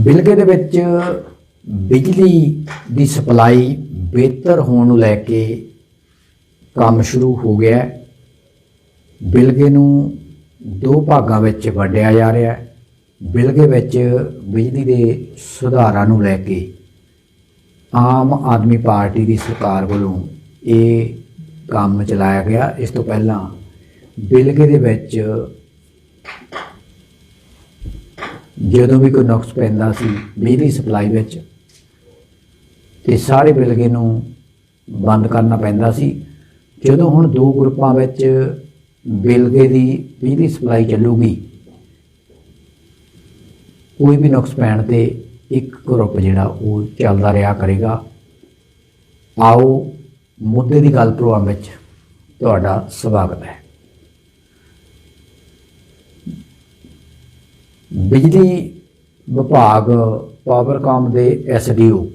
ਬਿਲਗੇ ਦੇ ਵਿੱਚ ਬਿਜਲੀ ਦੀ ਸਪਲਾਈ ਬਿਹਤਰ ਹੋਣ ਨੂੰ ਲੈ ਕੇ ਕੰਮ ਸ਼ੁਰੂ ਹੋ ਗਿਆ ਬਿਲਗੇ ਨੂੰ ਦੋ ਭਾਗਾਂ ਵਿੱਚ ਵੰਡਿਆ ਜਾ ਰਿਹਾ ਹੈ। ਬਿਲਗੇ ਵਿੱਚ ਬਿਜਲੀ ਦੇ ਸੁਧਾਰਾਂ ਨੂੰ ਲੈ ਕੇ ਆਮ ਆਦਮੀ ਪਾਰਟੀ ਦੀ ਸਰਕਾਰ ਵੱਲੋਂ ਇਹ ਕੰਮ ਚਲਾਇਆ ਗਿਆ। ਇਸ ਤੋਂ ਪਹਿਲਾਂ ਬਿਲਗੇ ਦੇ ਵਿੱਚ ਜਦੋਂ ਵੀ ਕੋਈ ਨੁਕਸ ਪੈਂਦਾ ਸੀ ਬਿਜਲੀ ਸਪਲਾਈ ਵਿੱਚ, ਤੇ ਸਾਰੇ ਬਿਲਗੇ ਨੂੰ ਬੰਦ ਕਰਨਾ ਪੈਂਦਾ ਸੀ। ਜਦੋਂ ਹੁਣ ਦੋ ਗਰੁੱਪਾਂ ਵਿੱਚ ਬਿਲਗੇ ਦੀ ਬਿਜਲੀ ਸਪਲਾਈ ਚੱਲੂਗੀ, ਕੋਈ ਵੀ ਨੁਕਸ ਪੈਣ ਤੇ ਇੱਕ ਗਰੁੱਪ ਜਿਹੜਾ ਉਹ ਚੱਲਦਾ ਰਿਹਾ ਕਰੇਗਾ। ਆਓ ਮੁੱਦੇ ਦੀ ਗੱਲ ਪ੍ਰੋਗਰਾਮ ਵਿੱਚ ਤੁਹਾਡਾ ਸਵਾਗਤ ਹੈ। ਬਿਜਲੀ ਵਿਭਾਗ ਪਾਵਰਕਾਮ ਦੇ ਐਸਡੀਓ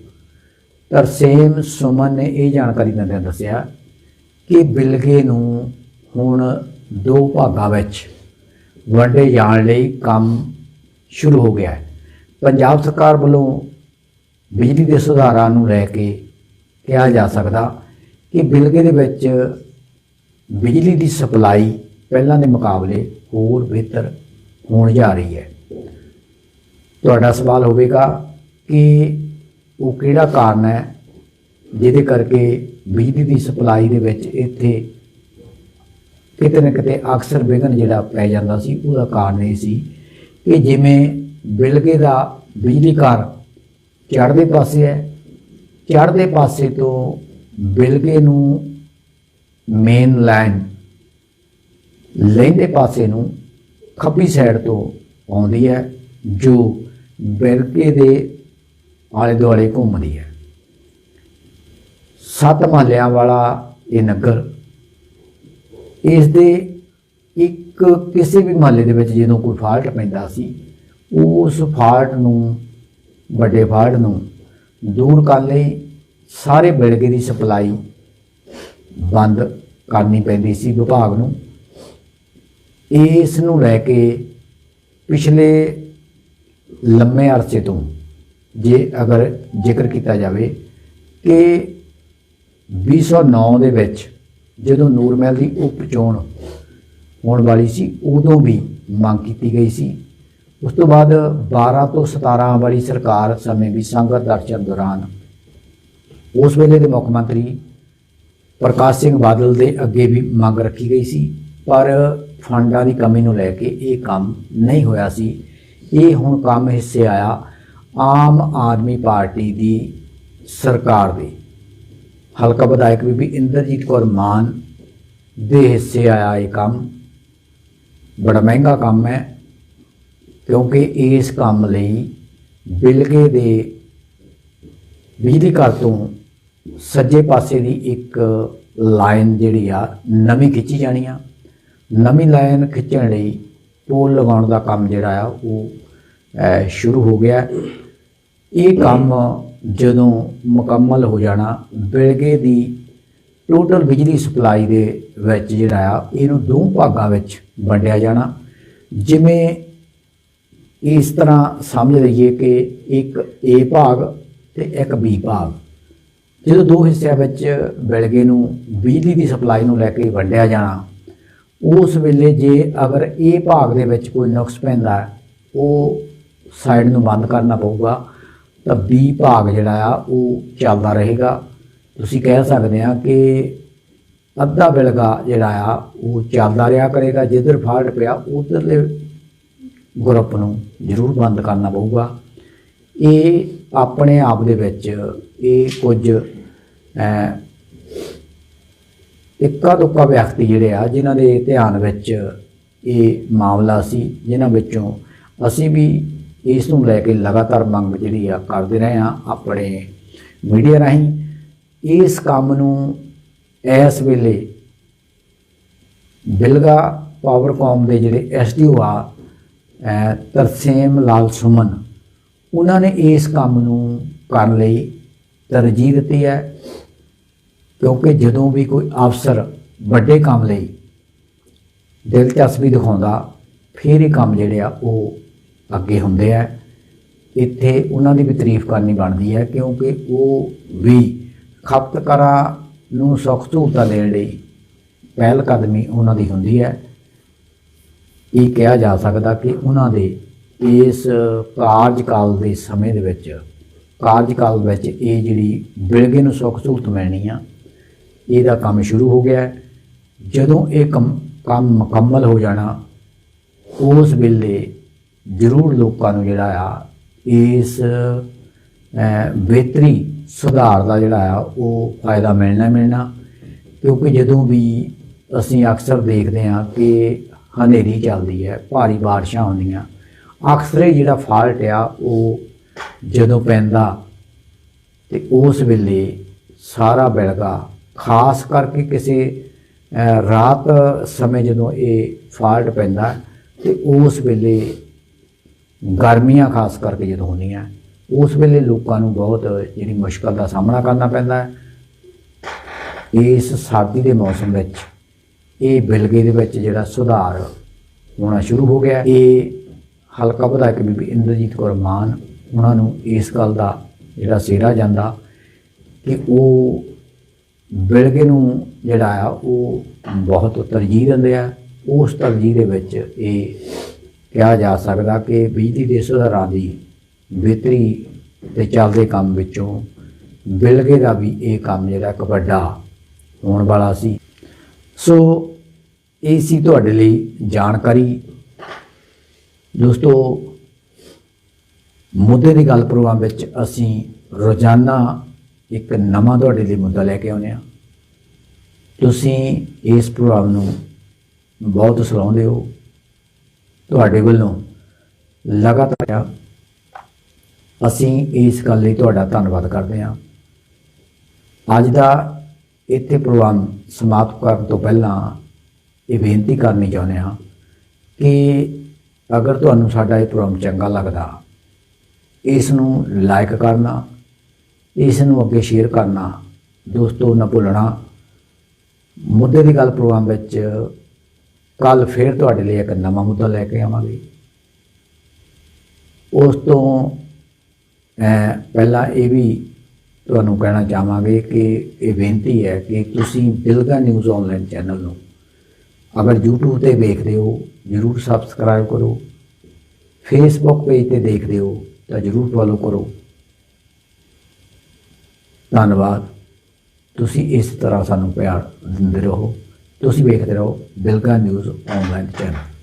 ਤਰਸੇਮ ਸੁਮਨ ਨੇ ਇਹ ਜਾਣਕਾਰੀ ਦਿੰਦਿਆਂ ਦੱਸਿਆ ਕਿ ਬਿਲਗੇ ਨੂੰ ਹੁਣ ਦੋ ਭਾਗਾਂ ਵਿੱਚ ਵੰਡੇ ਜਾਣ ਲਈ ਕੰਮ ਸ਼ੁਰੂ ਹੋ ਗਿਆ ਹੈ। ਪੰਜਾਬ ਸਰਕਾਰ ਵੱਲੋਂ ਬਿਜਲੀ ਦੇ ਸੁਧਾਰਾਂ ਨੂੰ ਲੈ ਕੇ ਕਿਹਾ ਜਾ ਸਕਦਾ ਕਿ ਬਿਲਗੇ ਦੇ ਵਿੱਚ ਬਿਜਲੀ ਦੀ ਸਪਲਾਈ ਪਹਿਲਾਂ ਦੇ ਮੁਕਾਬਲੇ ਹੋਰ ਬਿਹਤਰ ਹੋਣ ਜਾ ਰਹੀ ਹੈ। ਤੁਹਾਡਾ ਸਵਾਲ ਹੋਵੇਗਾ ਕਿ ਉਹ ਕਿਹੜਾ ਕਾਰਨ ਹੈ ਜਿਹਦੇ ਕਰਕੇ ਬਿਜਲੀ ਦੀ ਸਪਲਾਈ ਦੇ ਵਿੱਚ ਇੱਥੇ ਕਿਤੇ ਨਾ ਕਿਤੇ ਅਕਸਰ ਵਿਘਨ ਜਿਹੜਾ ਪੈ ਜਾਂਦਾ ਸੀ, ਉਹਦਾ ਕਾਰਨ ਇਹ ਸੀ ਕਿ ਜਿਵੇਂ ਬਿਲਗੇ ਦਾ ਬਿਜਲੀ ਘਰ ਚੜ੍ਹਦੇ ਪਾਸੇ ਹੈ, ਚੜ੍ਹਦੇ ਪਾਸੇ ਤੋਂ ਬਿਲਗੇ ਨੂੰ ਮੇਨ ਲਾਈਨ ਲਹਿੰਦੇ ਪਾਸੇ ਨੂੰ ਖੱਬੀ ਸਾਈਡ ਤੋਂ ਆਉਂਦੀ ਹੈ, ਜੋ ਬਿਲਗੇ ਦੇ ਆਲੇ ਦੁਆਲੇ ਘੁੰਮਦੀ ਹੈ। ਸੱਤ ਮਹੱਲਿਆਂ ਵਾਲਾ ਇਹ ਨਗਰ ਇਸ ਦੇ ਇੱਕ ਕਿਸੇ ਵੀ ਮਹੱਲੇ ਦੇ ਵਿੱਚ ਜਦੋਂ ਕੋਈ ਫਾਲਟ ਪੈਂਦਾ ਸੀ, ਉਸ ਫਾਲਟ ਨੂੰ, ਵੱਡੇ ਫਾਲਟ ਨੂੰ ਦੂਰ ਕਰਨ ਲਈ ਸਾਰੇ ਬਿਲਗੇ ਦੀ ਸਪਲਾਈ ਬੰਦ ਕਰਨੀ ਪੈਂਦੀ ਸੀ ਵਿਭਾਗ ਨੂੰ। ਇਸ ਨੂੰ ਲੈ ਕੇ ਪਿਛਲੇ ਲੰਮੇ ਅਰਸੇ ਤੋਂ ਜੇ ਅਗਰ ਜ਼ਿਕਰ ਕੀਤਾ ਜਾਵੇ ਕਿ 2009 ਦੇ ਵਿੱਚ ਜਦੋਂ ਨੂਰਮਹਿਲ ਦੀ ਉਪ ਚੋਣ ਹੋਣ ਵਾਲੀ ਸੀ, ਉਦੋਂ ਵੀ ਮੰਗ ਕੀਤੀ ਗਈ ਸੀ। ਉਸ ਤੋਂ ਬਾਅਦ 12 ਤੋਂ 17 ਵਾਲੀ ਸਰਕਾਰ ਸਮੇਂ ਵੀ ਸੰਗਤ ਦਰਸ਼ਨ ਦੌਰਾਨ ਉਸ ਵੇਲੇ ਦੇ ਮੁੱਖ ਮੰਤਰੀ ਪ੍ਰਕਾਸ਼ ਸਿੰਘ ਬਾਦਲ ਦੇ ਅੱਗੇ ਵੀ ਮੰਗ ਰੱਖੀ ਗਈ ਸੀ, ਪਰ ਫੰਡਾਂ ਦੀ ਕਮੀ ਨੂੰ ਲੈ ਕੇ ਇਹ ਕੰਮ ਨਹੀਂ ਹੋਇਆ ਸੀ। ਇਹ ਹੁਣ ਕੰਮ ਹਿੱਸੇ ਆਇਆ ਆਮ ਆਦਮੀ ਪਾਰਟੀ ਦੀ ਸਰਕਾਰ ਦੇ। ਹਲਕਾ ਵਿਧਾਇਕ ਬੀਬੀ ਇੰਦਰਜੀਤ ਕੌਰ ਮਾਨ ਦੇ ਹਿੱਸੇ ਆਇਆ ਇਹ ਕੰਮ। ਬੜਾ ਮਹਿੰਗਾ ਕੰਮ ਹੈ, ਕਿਉਂਕਿ ਇਸ ਕੰਮ ਲਈ ਬਿਲਗੇ ਦੇ ਬਿਜਲੀ ਘਰ ਤੋਂ ਸੱਜੇ ਪਾਸੇ ਦੀ ਇੱਕ ਲਾਈਨ ਜਿਹੜੀ ਆ, ਨਵੀਂ ਖਿੱਚੀ ਜਾਣੀ ਆ। ਨਵੀਂ ਲਾਈਨ ਖਿੱਚਣ ਲਈ ਪੋਲ ਲਗਾਉਣ ਦਾ ਕੰਮ ਜਿਹੜਾ ਆ, ਉਹ ਸ਼ੁਰੂ ਹੋ ਗਿਆ। ਇਹ ਕੰਮ ਜਦੋਂ ਮੁਕੰਮਲ ਹੋ ਜਾਣਾ, ਬਿਲਗੇ ਦੀ ਟੋਟਲ ਬਿਜਲੀ ਸਪਲਾਈ ਦੇ ਵਿੱਚ ਜਿਹੜਾ ਆ, ਇਹਨੂੰ ਦੋ ਭਾਗਾਂ ਵਿੱਚ ਵੰਡਿਆ ਜਾਣਾ। ਜਿਵੇਂ ਇਸ ਤਰ੍ਹਾਂ ਸਮਝ ਲਈਏ ਕਿ ਇੱਕ ਏ ਭਾਗ ਤੇ ਇੱਕ ਬੀ ਭਾਗ। ਜਦੋਂ ਦੋ ਹਿੱਸਿਆਂ ਵਿੱਚ ਬਿਲਗੇ ਨੂੰ ਬਿਜਲੀ ਦੀ ਸਪਲਾਈ ਨੂੰ ਲੈ ਕੇ ਵੰਡਿਆ ਜਾਣਾ, ਉਸ ਵੇਲੇ ਜੇ ਅਗਰ ਏ ਭਾਗ ਦੇ ਵਿੱਚ ਕੋਈ ਨੁਕਸ ਪੈਂਦਾ, ਉਹ ਸਾਈਡ ਨੂੰ ਬੰਦ ਕਰਨਾ ਪਊਗਾ ਤਾਂ B ਭਾਗ ਜਿਹੜਾ ਆ ਉਹ ਚੱਲਦਾ ਰਹੇਗਾ। ਤੁਸੀਂ ਕਹਿ ਸਕਦੇ ਆ ਕਿ ਅੱਧਾ ਬਿਲਗਾ ਜਿਹੜਾ ਆ ਉਹ ਚੱਲਦਾ ਰਿਹਾ ਕਰੇਗਾ। ਜਿੱਧਰ ਫਾਲਟ ਪਿਆ ਉਧਰਲੇ ਗਰੁੱਪ ਨੂੰ ਜ਼ਰੂਰ ਬੰਦ ਕਰਨਾ ਪਊਗਾ। ਇਹ ਆਪਣੇ ਆਪ ਦੇ ਵਿੱਚ ਇਹ ਕੁਝ ਅਹ, ਇੱਕਾ ਦੁੱਕਾ ਵਿਅਕਤੀ ਜਿਹੜੇ ਆ ਜਿਨ੍ਹਾਂ ਦੇ ਧਿਆਨ ਵਿੱਚ ਇਹ ਮਾਮਲਾ ਸੀ ਜਿਨ੍ਹਾਂ ਵਿੱਚੋਂ ਅਸੀਂ ਵੀ ਇਸ ਨੂੰ ਲੈ ਕੇ ਲਗਾਤਾਰ ਮੰਗ ਜਿਹੜੀ ਆ ਕਰਦੇ ਰਹੇ ਆ ਆਪਣੇ ਮੀਡੀਆ ਰਾਹੀਂ। ਇਸ ਕੰਮ ਨੂੰ ਇਸ ਵੇਲੇ ਬਿਲਗਾ ਪਾਵਰਕਾਮ ਦੇ ਜਿਹੜੇ ਐਸਡੀਓ ਆ ਤਰਸੇਮ ਲਾਲ ਸੁਮਨ, ਉਹਨਾਂ ਨੇ ਇਸ ਕੰਮ ਨੂੰ ਕਰਨ ਲਈ ਤਰਜੀਹ ਦਿੱਤੀ ਹੈ। ਕਿਉਂਕਿ ਜਦੋਂ ਵੀ ਕੋਈ ਅਫਸਰ ਵੱਡੇ ਕੰਮ ਲਈ ਦਿਲਚਸਪੀ ਦਿਖਾਉਂਦਾ, ਫਿਰ ਇਹ ਕੰਮ ਜਿਹੜੇ ਆ ਉਹ ਅੱਗੇ ਹੁੰਦੇ ਆ। ਇੱਥੇ ਉਹਨਾਂ ਦੀ ਵੀ ਤਾਰੀਫ ਕਰਨੀ ਬਣਦੀ ਹੈ ਕਿਉਂਕਿ ਉਹ ਵੀ ਖਪਤਕਾਰਾਂ ਨੂੰ ਸੁੱਖ ਸਹੂਲਤਾਂ ਦੇਣ ਲਈ ਪਹਿਲ ਕਦਮੀ ਉਹਨਾਂ ਦੀ ਹੁੰਦੀ ਹੈ। ਇਹ ਕਿਹਾ ਜਾ ਸਕਦਾ ਕਿ ਉਹਨਾਂ ਦੇ ਇਸ ਕਾਰਜਕਾਲ ਦੇ ਸਮੇਂ ਦੇ ਵਿੱਚ, ਕਾਰਜਕਾਲ ਵਿੱਚ ਇਹ ਜਿਹੜੀ ਬਿਲਗੇ ਨੂੰ ਸੁੱਖ ਸਹੂਲਤ ਮਿਲਣੀ ਆ, ਇਹਦਾ ਕੰਮ ਸ਼ੁਰੂ ਹੋ ਗਿਆ। ਜਦੋਂ ਇਹ ਕੰਮ ਕੰਮ ਮੁਕੰਮਲ ਹੋ ਜਾਣਾ, ਉਸ ਵੇਲੇ ਜ਼ਰੂਰ ਲੋਕਾਂ ਨੂੰ ਜਿਹੜਾ ਆ, ਇਸ ਬਿਹਤਰੀ ਸੁਧਾਰ ਦਾ ਜਿਹੜਾ ਆ, ਉਹ ਫਾਇਦਾ ਮਿਲਣਾ ਮਿਲਣਾ। ਕਿਉਂਕਿ ਜਦੋਂ ਵੀ ਅਸੀਂ ਅਕਸਰ ਦੇਖਦੇ ਹਾਂ ਕਿ ਹਨੇਰੀ ਚੱਲਦੀ ਹੈ, ਭਾਰੀ ਬਾਰਿਸ਼ਾਂ ਹੁੰਦੀਆਂ, ਅਕਸਰ ਇਹ ਜਿਹੜਾ ਫਾਲਟ ਆ, ਉਹ ਜਦੋਂ ਪੈਂਦਾ, ਤੇ ਉਸ ਵੇਲੇ ਸਾਰਾ ਬਿਲਗਾ ਖਾਸ ਕਰਕੇ ਕਿਸੇ ਰਾਤ ਸਮੇਂ ਜਦੋਂ ਇਹ ਫਾਲਟ ਪੈਂਦਾ, ਤੇ ਉਸ ਵੇਲੇ ਗਰਮੀਆਂ ਖਾਸ ਕਰਕੇ ਜਦੋਂ ਹੁੰਦੀਆਂ, ਉਸ ਵੇਲੇ ਲੋਕਾਂ ਨੂੰ ਬਹੁਤ ਜਿਹੜੀ ਮੁਸ਼ਕਲ ਦਾ ਸਾਹਮਣਾ ਕਰਨਾ ਪੈਂਦਾ ਹੈ। ਇਸ ਸਰਦੀ ਦੇ ਮੌਸਮ ਵਿੱਚ, ਇਹ ਬਿਲਗੇ ਦੇ ਵਿੱਚ ਜਿਹੜਾ ਸੁਧਾਰ ਹੋਣਾ ਸ਼ੁਰੂ ਹੋ ਗਿਆ। ਇਹ ਹਲਕਾ ਵਿਧਾਇਕ ਬੀਬੀ ਇੰਦਰਜੀਤ ਕੌਰ ਮਾਨ, ਉਹਨਾਂ ਨੂੰ ਇਸ ਗੱਲ ਦਾ ਜਿਹੜਾ ਸਿਹਰਾ ਜਾਂਦਾ ਕਿ ਉਹ ਬਿਲਗੇ ਨੂੰ ਜਿਹੜਾ ਆ, ਉਹ ਬਹੁਤ ਤਰਜੀਹ ਦਿੰਦੇ ਆ। ਉਸ ਤਰਜੀਹ ਦੇ ਵਿੱਚ ਇਹ ਕਿਹਾ ਜਾ ਸਕਦਾ ਕਿ ਬਿਜਲੀ ਦੇ ਸੁਧਾਰਾਂ ਦੀ ਬਿਹਤਰੀ ਤੇ ਚੱਲਦੇ ਕੰਮ ਵਿੱਚੋਂ ਬਿਲਗੇ ਦਾ ਵੀ ਇਹ ਕੰਮ ਜਿਹੜਾ ਇੱਕ ਵੱਡਾ ਹੋਣ ਵਾਲਾ ਸੀ। ਸੋ, ਇਹ ਸੀ ਤੁਹਾਡੇ ਲਈ ਜਾਣਕਾਰੀ। ਦੋਸਤੋ, ਮੁੱਦੇ ਦੀ ਗੱਲ ਪ੍ਰੋਗਰਾਮ ਵਿੱਚ ਅਸੀਂ ਰੋਜ਼ਾਨਾ ਇੱਕ ਨਵਾਂ ਤੁਹਾਡੇ ਲਈ ਮੁੱਦਾ ਲੈ ਕੇ ਆਉਂਦੇ ਹਾਂ। ਤੁਸੀਂ ਇਸ ਪ੍ਰੋਗਰਾਮ ਨੂੰ ਬਹੁਤ ਸਲਾਉਂਦੇ ਹੋ। ਤੁਹਾਡੇ ਵੱਲੋਂ ਲਗਾਤਾਰ ਅਸੀਂ ਇਸ ਗੱਲ ਲਈ ਤੁਹਾਡਾ ਧੰਨਵਾਦ ਕਰਦੇ ਹਾਂ। ਅੱਜ ਦਾ ਇੱਥੇ ਪ੍ਰੋਗਰਾਮ ਸਮਾਪਤ ਕਰਨ ਤੋਂ ਪਹਿਲਾਂ ਇਹ ਬੇਨਤੀ ਕਰਨੀ ਚਾਹੁੰਦੇ ਹਾਂ ਕਿ ਅਗਰ ਤੁਹਾਨੂੰ ਸਾਡਾ ਇਹ ਪ੍ਰੋਗਰਾਮ ਚੰਗਾ ਲੱਗਦਾ, ਇਸ ਨੂੰ ਲਾਈਕ ਕਰਨਾ, ਇਸ ਨੂੰ ਅੱਗੇ ਸ਼ੇਅਰ ਕਰਨਾ, ਦੋਸਤੋ, ਨਾ ਭੁੱਲਣਾ, ਮੁੱਦੇ ਦੀ ਗੱਲ ਪ੍ਰੋਗਰਾਮ ਵਿੱਚ ਕੱਲ ਫੇਰ ਤੁਹਾਡੇ ਲਈ ਇੱਕ ਨਵਾਂ ਮੁੱਦਾ ਲੈ ਕੇ ਆਵਾਂਗੇ। ਉਸ ਤੋਂ ਪਹਿਲਾਂ ਇਹ ਵੀ ਤੁਹਾਨੂੰ ਕਹਿਣਾ ਚਾਹਾਂਗੇ ਕਿ ਇਹ ਬੇਨਤੀ ਹੈ ਕਿ ਤੁਸੀਂ ਬਿਲਗਾ ਨਿਊਜ਼ ਆਨਲਾਈਨ ਚੈਨਲ ਨੂੰ ਅਗਰ YouTube ਤੇ ਵੇਖਦੇ ਹੋ, ਜਰੂਰ ਸਬਸਕ੍ਰਾਈਬ ਕਰੋ। ਫੇਸਬੁੱਕ ਪੇਜ ਤੇ ਦੇਖਦੇ ਹੋ ਤਾਂ ਜਰੂਰ ਫੋਲੋ ਕਰੋ। ਧੰਨਵਾਦ। ਤੁਸੀਂ ਇਸ ਤਰ੍ਹਾਂ ਸਾਨੂੰ ਪਿਆਰ ਦਿੰਦੇ ਰਹੋ। ਤੁਸੀਂ ਵੇਖਦੇ ਰਹੋ ਬਿਲਗਾ ਨਿਊਜ਼ ਆਨਲਾਈਨ ਚੈਨਲ